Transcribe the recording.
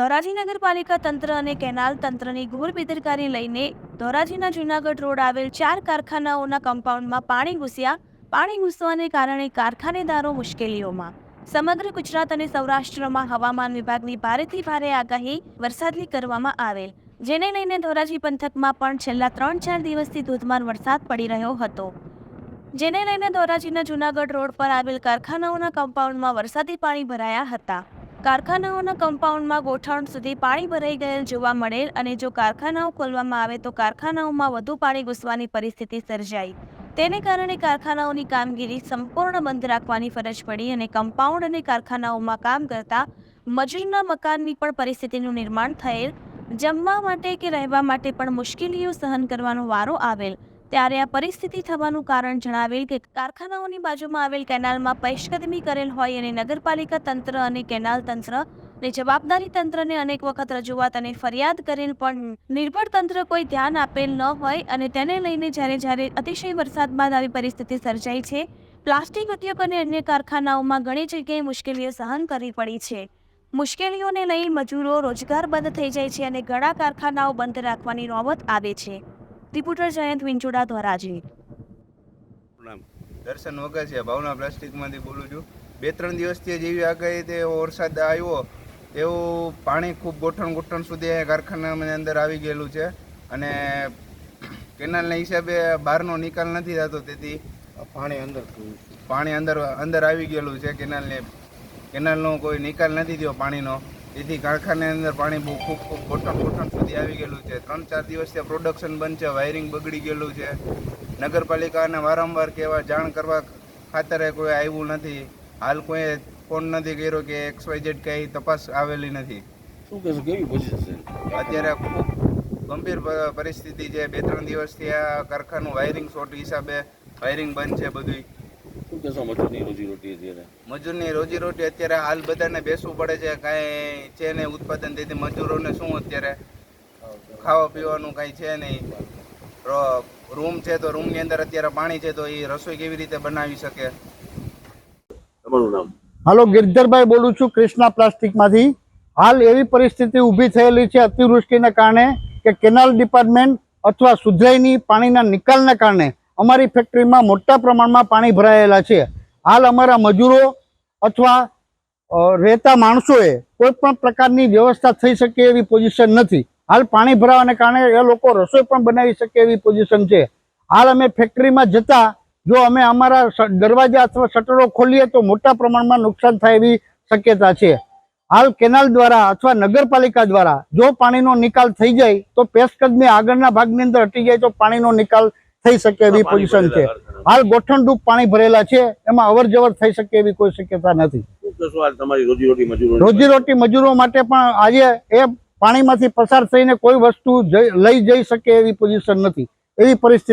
ધોરાજી નગરપાલિકા તંત્ર અને કેનાલ તંત્રની ઘોર બેદરકારી લઈને ધોરાજીના જૂનાગઢ રોડ આવેલ ચાર કારખાનાઓના કમ્પાઉન્ડમાં પાણી ઘૂસ્યા. પાણી ઘૂસવાને કારણે કારખાનેદારો મુશ્કેલીઓમાં. સમગ્ર ગુજરાત અને સૌરાષ્ટ્રમાં હવામાન વિભાગની ભારેથી ભારે આગાહી વરસાદની કરવામાં આવેલ. જેને લઈને ધોરાજી પંથકમાં પણ છેલ્લા ત્રણ ચાર દિવસથી ધોધમાર વરસાદ પડી રહ્યો હતો. જેને લઈને ધોરાજીના જૂનાગઢ રોડ પર આવેલ કારખાનાઓના કમ્પાઉન્ડમાં વરસાદી પાણી ભરાયા હતા. કારખાનાઓના કમ્પાઉન્ડમાં ગોઠણ સુધી પાણી ભરાઈ ગયેલ જોવા મળેલ અને જો કારખાનાઓ ખોલવામાં આવે તો કારખાનાઓમાં વધુ પાણી ઘૂસવાની પરિસ્થિતિ સર્જાઈ. તેને કારણે કારખાનાઓની કામગીરી સંપૂર્ણ બંધ રાખવાની ફરજ પડી અને કમ્પાઉન્ડ અને કારખાનાઓમાં કામ કરતા મજૂરના મકાનની પણ પરિસ્થિતિનું નિર્માણ થયેલ. જમવા માટે કે રહેવા માટે પણ મુશ્કેલીઓ સહન કરવાનો વારો આવેલ. ત્યારે આ પરિસ્થિતિ થવાનું કારણ જણાવેલ કે કારખાનાઓની બાજુમાં આવેલ કેનાલમાં પેશકદમી કરેલ હોય અને નગરપાલિકા તંત્ર અને કેનાલ તંત્ર ને જવાબદારી તંત્રને અનેક વખત રજૂઆત અને ફરિયાદ કરેલ પણ નિર્ભર તંત્ર કોઈ ધ્યાન આપેલ ન હોય અને તેને લઈને જ્યારે જ્યારે અતિશય વરસાદ બાદ આવી પરિસ્થિતિ સર્જાઈ છે, પ્લાસ્ટિક ઉદ્યોગ અને અન્ય કારખાનાઓમાં ઘણી જગ્યાએ મુશ્કેલીઓ સહન કરવી પડી છે. મુશ્કેલીઓને લઈ મજૂરો રોજગાર બંધ થઈ જાય છે અને ઘણા કારખાનાઓ બંધ રાખવાની નોબત આવે છે. રિપોર્ટર જયંત વિંચોડા ધોરાજી દર્શન વગાસિયા ભાવના પ્લાસ્ટિકમાંથી બોલું છું. બે ત્રણ દિવસથી જેવી આગાહી તે વરસાદ આવ્યો એવું પાણી ખૂબ ગોઠણ ગોઠણ સુધી કારખાનામાં કારખાનાની અંદર આવી ગયેલું છે. અને કેનાલના હિસાબે બહારનો નિકાલ નથી થતો તેથી પાણી અંદર પાણી અંદર અંદર આવી ગયેલું છે કેનાલને. કેનાલનો કોઈ નિકાલ નથી થયો પાણીનો. તેથી કારખાનાની અંદર પાણી બહુ ખૂબ ખૂબ ઘોટણ ઘોટણ સુધી આવી ગયેલું છે. ત્રણ ચાર દિવસથી પ્રોડક્શન બંધ છે વાયરિંગ બગડી ગયેલું છે. નગરપાલિકાને વારંવાર કહેવા જાણ કરવા ખાતરે કોઈ આવ્યું નથી. હાલ કોઈ ફોન નથી કર્યો કે એક્સ વાય ઝેડ કંઈ તપાસ આવેલી નથી. શું કહેશો કેવી પોઝિશન અત્યારે ખૂબ ગંભીર પરિસ્થિતિ છે. બે ત્રણ દિવસથી આ કારખાનું વાયરિંગ શોર્ટ હિસાબે વાયરિંગ બંધ છે બધું શું કહેશો મજૂરની રોજીરોટી અત્યારે? મજૂરની રોજીરોટી અત્યારે હાલ બધાને બેસવું પડે છે કાંઈ છે નહીં ઉત્પાદન તેથી મજૂરોને શું અત્યારે? ખાવા પીવાનું કાંઈ છે નહીં. રૂમ છે તો રૂમની અંદર અત્યારે પાણી છે તો એ રસોઈ કેવી રીતે બનાવી શકે? તમારું નામ? હાલો ગિરધરભાઈ બોલું છું કૃષ્ણા પ્લાસ્ટિકમાંથી. હાલ એવી પરિસ્થિતિ ઊભી થયેલી છે અતિવૃષ્ટિને કારણે કે કેનાલ ડિપાર્ટમેન્ટ અથવા સુધરાઈની પાણીના નિકાલને કારણે અમારી ફેક્ટરીમાં મોટા પ્રમાણમાં પાણી ભરાયેલા છે. હાલ અમારા મજૂરો અથવા રહેતા માણસોએ કોઈ પણ પ્રકારની વ્યવસ્થા થઈ શકે એવી પોઝિશન નથી. હાલ પાણી ભરાવાને કારણે એ લોકો રસોઈ પણ બનાવી શકે એવી પોઝિશન છે. હાલ અમે ફેક્ટરીમાં જતા, જો અમે અમારા દરવાજા અથવા શટરો ખોલીએ તો મોટા પ્રમાણમાં નુકસાન થાય એવી શક્યતા છે. હાલ કેનાલ દ્વારા અથવા નગરપાલિકા દ્વારા જો પાણીનો નિકાલ થઈ જાય તો પેશકદમી આગળના ભાગની અંદર હટી જાય તો પાણીનો નિકાલ થઈ શકે એવી પોઝિશન છે. હાલ ગોઠણડૂબ પાણી ભરેલા છે. એમાં અવર જવર થઈ શકે એવી કોઈ શક્યતા નથી. રોજી રોટી રોજીરોટી મજૂરો માટે પણ આજે એ પાણીમાંથી પસાર થઈને કોઈ વસ્તુ લઈ જઈ શકે એવી પોઝિશન નથી. એવી પરિસ્થિતિ